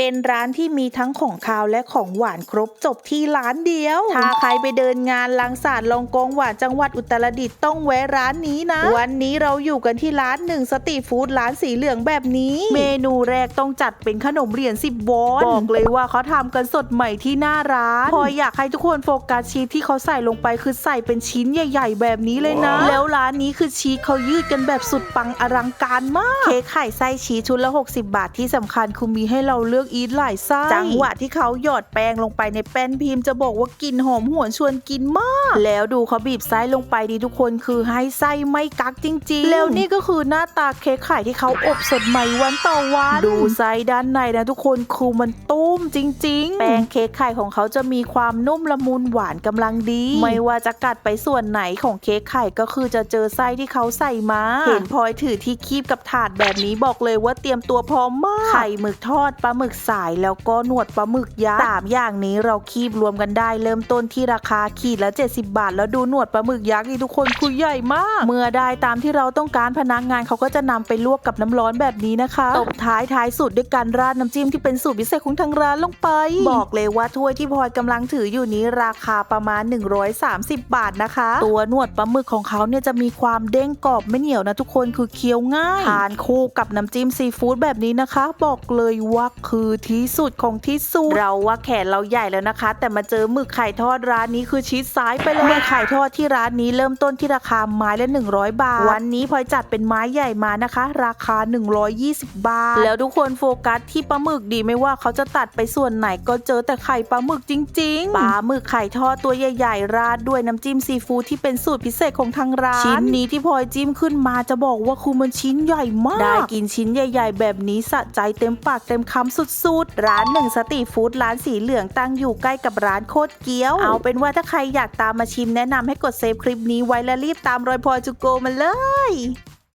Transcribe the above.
เป็นร้านที่มีทั้งของคาวและของหวานครบจบที่ร้านเดียว ถ้าใครไปเดินงานลังสาดลองกองหวานจังหวัดอุตรดิตถ์ต้องแวะร้านนี้นะ วันนี้เราอยู่กันที่ร้านหนึ่งสตรีทฟู้ดร้านสีเหลืองแบบนี้ เมนูแรกต้องจัดเป็นขนมเหรียญ10วอนบอกเลยว่าเขาทำกันสดใหม่ที่หน้าร้าน พออยากให้ทุกคนโฟกัสชีสที่เขาใส่ลงไปคือใส่เป็นชิ้นใหญ่ ๆ แบบนี้เลยนะ แล้วร้านนี้คือชีสเขายืดกันแบบสุดปังอลังการมาก เค้กไข่ไส้ชีสชุดละ 60 บาทที่สำคัญคือมีให้เราเลือกอีทหลายไส้จังหวะที่เขาหยอดแป้งลงไปในแป้นพิมพ์จะบอกว่ากลิ่นหอมหวนชวนกินมาก แล้วดูเขาบีบไส้ลงไปดีทุกคนคือให้ไส้ไม่กักจริง ๆ แล้วนี่ก็คือหน้าตาเค้กไข่ที่เขาอบสดใหม่วันต่อวันดูไส้ด้านในนะทุกคนคือมันตุ้มจริง ๆ แป้งเค้กไข่ของเขาจะมีความนุ่มละมุนหวานกำลังดี ไม่ว่าจะกัดไปส่วนไหนของเค้กไข่ก็คือจะเจอไส้ที่เขาใส่มาเห็นพลอยถือที่คีบกับถาดแบบนี้บอกเลยว่าเตรียมตัวพร้อมมากไข่หมึกทอดปลาหมึกสายแล้วก็หนวดปลาหมึกยักษ์สามอย่างนี้เราคีบรวมกันได้ เริ่มต้นที่ราคาขีดละ 70 บาท แล้วดูหนวดปลาหมึกยักษ์นี่ทุกคนคือใหญ่มาก เมื่อได้ตามที่เราต้องการพนักงานเขาก็จะนำไปลวกกับน้ำร้อนแบบนี้นะคะตบท้ายท้ายสุดด้วยการราดน้ำจิ้มที่เป็นสูตรพิเศษของทางร้านลงไป บอกเลยว่าถ้วยที่พลอยกำลังถืออยู่นี้ราคาประมาณ 130 บาทนะคะ ตัวหนวดปลาหมึกของเขาเนี่ยจะมีความเด้งกรอบไม่เหนียวนะทุกคนคือเคี้ยวง่ายทานคู่กับน้ำจิ้มซีฟู้ดแบบนี้นะคะ บอกเลยว่าคือที่สุดของที่สุดเราว่าแขนเราใหญ่แล้วนะคะ แต่มาเจอหมึกไข่ทอดร้านนี้คือชิดซ้ายไปเลยหมึกไข่ทอดที่ร้านนี้เริ่มต้นที่ราคาไม้ละ 100 บาท วันนี้พลอยจัดเป็นไม้ใหญ่มานะคะ ราคา 120 บาท แล้วทุกคนโฟกัสที่ปลาหมึกดีไม่ว่าเขาจะตัดไปส่วนไหนก็เจอแต่ไข่ปลาหมึกจริง ๆปลาหมึกไข่ทอดตัวใหญ่ ๆ ราดด้วยน้ำจิ้มซีฟู้ดที่เป็นสูตรพิเศษของทางร้านชิ้นนี้ที่พลอยจิ้มขึ้นมาจะบอกว่าคือมันชิ้นใหญ่มาก ได้กินชิ้นใหญ่ ๆ แบบนี้สะใจเต็มปากเต็มคำสุดสูตรร้านหนึ่งสตรีทฟู้ดร้านสีเหลืองตั้งอยู่ใกล้กับร้านโคตรเกี๊ยว เอาเป็นว่าถ้าใครอยากตามมาชิมแนะนำให้กดเซฟคลิปนี้ไว้และรีบตามรอยพอจูโกมาเลย